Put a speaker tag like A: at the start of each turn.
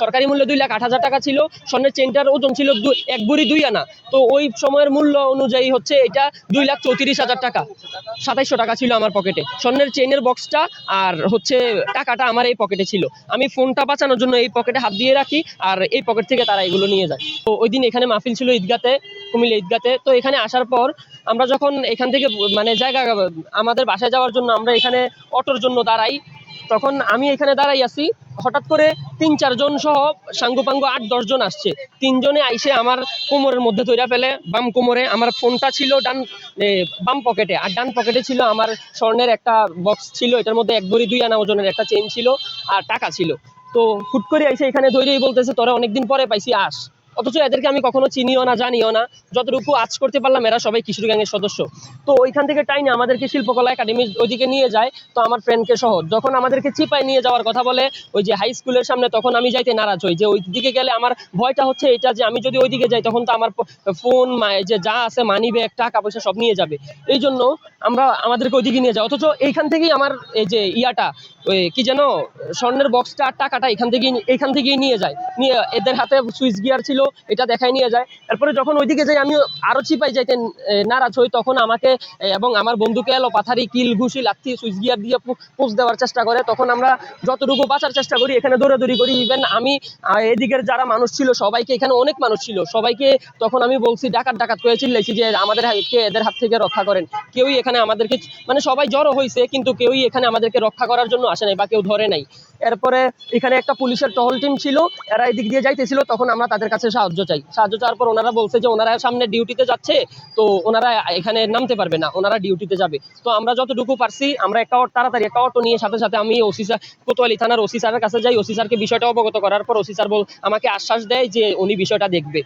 A: সরকারি মূল্য দুই লাখ আট হাজার টাকা ছিল, স্বর্ণের চেনটার ওজন ছিল এক বুড়ি দুই আনা। তো ওই সময়ের মূল্য অনুযায়ী হচ্ছে এটা দুই লাখ চৌত্রিশ হাজার টাকা। সাতাইশশো টাকা ছিল আমার পকেটে। স্বর্ণের চেনের বক্সটা আর হচ্ছে টাকাটা আমার এই পকেটে ছিল। আমি ফোনটা বাঁচানোর জন্য এই পকেটে হাত দিয়ে রাখি আর এই পকেট থেকে তারা এগুলো নিয়ে যায়। তো ওই দিন এখানে মাহফিল ছিল ঈদগাতে, কুমিল্লা ঈদগাতে। তো এখানে আসার পর আমরা যখন এখান থেকে মানে জায়গা, আমাদের বাসায় যাওয়ার জন্য আমরা এখানে অটোর জন্য দাঁড়াই। তখন আমি এখানে দাঁড়াই আছি। হঠাৎ করে তিন, চারজন সহ সাঙ্গুপাঙ্গু আট দশজন আসছে। তিনজনে আইসে আমার কোমরের মধ্যে তৈরা ফেলে, বাম কোমরে। আমার ফোনটা ছিল ডান বাম পকেটে। আর ডান পকেটে ছিল আমার স্বর্ণের একটা বক্স ছিল, এটার মধ্যে এক ভরি দুই আনা ওজনের একটা চেন ছিল আর টাকা ছিল। তো হুট করে আইসে এখানে ধৈর্যই বলতেছে, তোরা অনেকদিন পরে পাইছি, আস। অথচ এদেরকে আমি কখনো চিনিও না, জানিও না। যতটুকু আজ করতে পারলাম, এরা সবাই কিশোর গ্যাংয়ের সদস্য। তো ওইখান থেকে টাইনে আমাদেরকে শিল্পকলা একাডেমির ওইদিকে নিয়ে যায়, তো আমার ফ্রেন্ডকে সহ। যখন আমাদেরকে চিপায় নিয়ে যাওয়ার কথা বলে, ওই যে হাই স্কুলের সামনে, তখন আমি যাইতে নারাজ হই। যে ওই দিকে গেলে আমার ভয়টা হচ্ছে এটা যে আমি যদি ওইদিকে যাই, তখন তো আমার ফোন যে যা আছে মানি ব্যাগ টাকা, পয়সা সব নিয়ে যাবে। এই জন্য আমরা আমাদেরকে ওইদিকে নিয়ে যাই। অথচ এইখান থেকেই আমার এই যে ইয়াটা, ওই কি যেন, স্বর্ণের বক্সটা আর টাকাটা এখান থেকেই এখান থেকেই নিয়ে যায়। নিয়ে এদের হাতে সুইচ গিয়ার ছিল এটা দেখাই নিয়ে যায়। এরপরে যখন ওইদিকে যাই আমি আরও চিপাই যাইতে নারাজ হই, তখন আমাকে এবং আমার বন্ধুকে এলো, পাথারি, কিল, ঘুষি, লাথি, সুইচ গিয়ার দিয়ে পোস্ট দেওয়ার চেষ্টা করে। তখন আমরা যতটুকু বাঁচার চেষ্টা করি, এখানে দৌড়াদৌড়ি করি। ইভেন আমি এদিকের যারা মানুষ ছিল, সবাইকে এখানে অনেক মানুষ ছিল। সবাইকে তখন আমি বলছি, ডাকাত ডাকাত করে চিল্লাইছি যে, আমাদের কে এদের হাত থেকে রক্ষা করেন। কেউই এখানে আমাদেরকে মানে সবাই জড়ো হয়েছে কিন্তু কেউই এখানে আমাদেরকে রক্ষা করার জন্য আসে নাই বা কেউ ধরে নাই। এরপরে এখানে একটা পুলিশের টহল টিম ছিল, এরা এদিক দিয়ে যাইতেছিল, তখন আমরা তাদের কাছে সাহায্য চাই। সাহায্য চাওয়ার পর ওনারা বলছে যে ওনারা সামনে ডিউটিতে যাচ্ছে, তো ওনারা এখানে নামতে পারবে না, ওনারা ডিউটিতে যাবে। তো আমরা যতটুকু পারছি, আমরা একটা তাড়াতাড়ি একটা অটো নিয়ে সাথে সাথে আমি ওসি স্যার কোতোয়ালি থানার ওসি স্যারের কাছে যাই, ওসি স্যারকে বিষয়টা অবগত করার পর ওসি স্যার বল আমাকে আশ্বাস দেয় যে উনি বিষয়টা দেখবে।